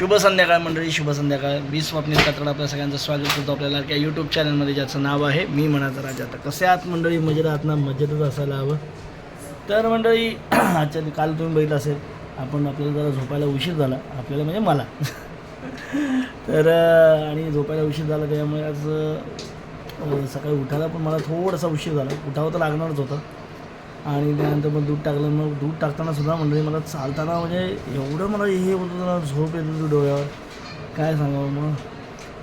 शुभ संध्याकाळ मंडळी शुभ संध्याकाळ मी स्वप्नील कटड आपल्या सगळ्यांचं स्वागत करतो आपल्याला या यूट्यूब चॅनलमध्ये ज्याचं नाव आहे मी म्हणाचा राजा आता कसे आहात मंडळी? मजेत आहात ना? मजेतच असायला हवं. तर मंडळी आजच्या काल तुम्ही बघितलं असेल आपण आपल्याला जरा झोपायला उशीर झाला. आपल्याला म्हणजे मला. तर आणि झोपायला उशीर झाला त्यामुळे आज सकाळी उठायला पण मला थोडासा उशीर झाला. उठावं तर लागणारच होतं. आणि त्यानंतर मग दूध टाकलं मग दूध टाकताना सुद्धा मंडळी मला चालताना म्हणजे एवढं मला हे होतं ना झोप येत होती डोळ्यावर. काय सांगावं मग?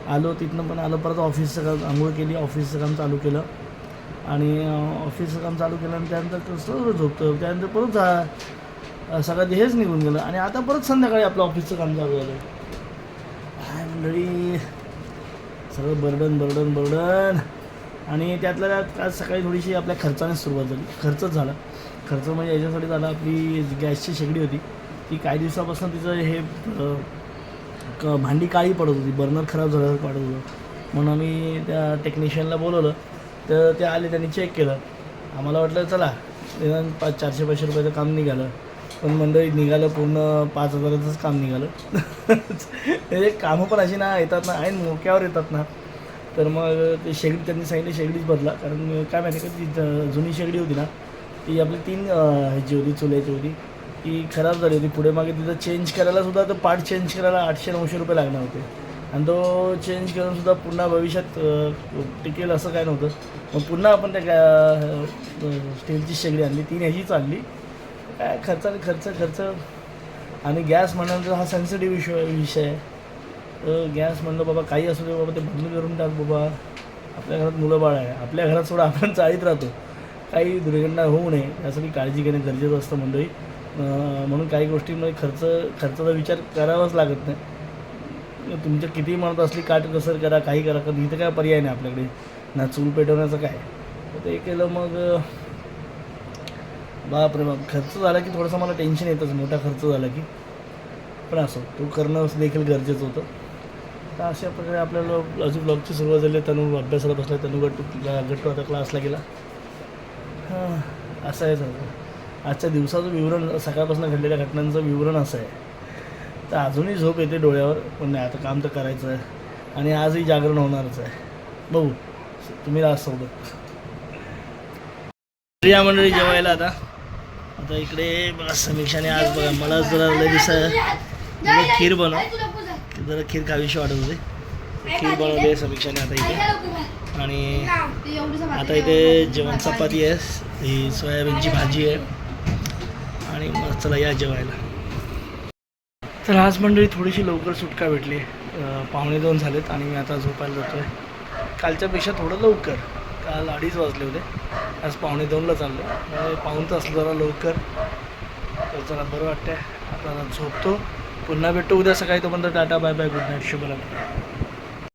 आलो तिथनं पण आलो परत ऑफिसचं काम आंघोळ केली ऑफिसचं काम चालू केलं. आणि ऑफिसचं काम चालू केलं आणि त्यानंतर कसं झोपतं. त्यानंतर परत जा सगळं हेच निघून गेलं. आणि आता परत संध्याकाळी आपलं ऑफिसचं काम चालू झालं. काय मंडळी. सगळं बर्डन बर्डन बर्डन. आणि त्यातल्या त्यात आज सकाळी थोडीशी आपल्या खर्चाने सुरुवात झाली. खर्चच झाला. खर्च म्हणजे याच्यासाठी झाला आपली गॅसची शेगडी होती. ती काही दिवसापासून तिचं हे क भांडी काळी पडत होती. बर्नर खराब झालं पडत होतं. म्हणून आम्ही त्या टेक्निशियनला बोलवलं. तर ते आले त्यांनी चेक केलं. आम्हाला वाटलं चला निदान पाच चारशे पाचशे रुपयाचं काम निघालं. पण मंडळी निघालं पूर्ण पाच हजाराचंच काम निघालं. म्हणजे कामं पण अशी ना येतात ना ऐन मोक्यावर येतात ना. तर मग ते शेगडी त्यांनी सांगितली शेगडीच बदला. कारण काय माहिती का ती जुनी शेगडी होती ना ती आपली तीन ह्याची होती चुल्याची होती ती खराब झाली होती. पुढे मागे तिथं चेंज करायला सुद्धा तो पार्ट चेंज करायला आठशे नऊशे रुपये लागणार होते. आणि तो चेंज करून सुद्धा पुन्हा भविष्यात टिकेल असं काय नव्हतं. मग पुन्हा आपण त्या गा- स्टीलची शेगडी आणली. तीन ह्याचीच आणली काय खर्चाने खर्च खर्च. आणि गॅस म्हणाल तर हा सेन्सिटिव्ह विषय विषय आहे. गॅस म्हणलं बाबा काही असू दे बाबा ते बंद करून टाक बाबा. आपल्या घरात मुलं बाळ आहे. आपल्या घरात सोडा आपण चाळीत राहतो. काही दुर्घटना होऊ नये यासाठी काळजी घेणे गरजेचं असतं मंडळी. म्हणून काही गोष्टींमध्ये म्हणजे खर्च खर्चाचा विचार करावाच लागत नाही. तुमच्या किती म्हणत असली काट कसर करा काही करा कारण इथं काय पर्याय नाही आपल्याकडे. ना चूल पेटवण्याचं काय? ते केलं मग बापरे बाप. खर्च झाला की थोडंसं मला टेन्शन येतच. मोठा खर्च झाला की. पण असो तो करणं देखील गरजेचं होतं. तर अशा प्रकारे आपल्याला अजून ब्लॉगची सुरुवात झाली. तनु अभ्यासाला बसला तनु गट गट्टू आता क्लासला गेला. हां असं आहे सगळं. आजच्या दिवसाचं विवरण सकाळपासून घडलेल्या घटनांचं विवरण असं आहे. तर अजूनही झोप येते डोळ्यावर पण नाही आता काम तर करायचं आहे. आणि आजही जागरण होणारच आहे. बघू तुम्ही राहा सोबत. या मंडळी जेवायला आता. आता इकडे बघा समीक्षाने आज बघा मला जरा लय दिसा खीर बनव. जरा खीर खावीशी वाटत होती? खीर बनवली आहे समीक्षाने आता इथे. आणि आता इथे जेवण चपाती आहे. ही सोयाबीनची भाजी आहे. आणि मग चला या जेवायला. तर आज मंडळी थोडीशी लवकर सुटका भेटली. अं, पावणे दोन झालेत आणि मी आता झोपायला जातो आहे कालच्यापेक्षा थोडं लवकर. काल अडीच वाजले होते. आज पावणे दोनला चाललो पाऊन तास जरा लवकर. तर जरा बरं वाटतंय. आता झोपतो. पुन्हा भेटतो उद्या सकाळी तोपर्यंत tata bye bye good night शुभरात्री.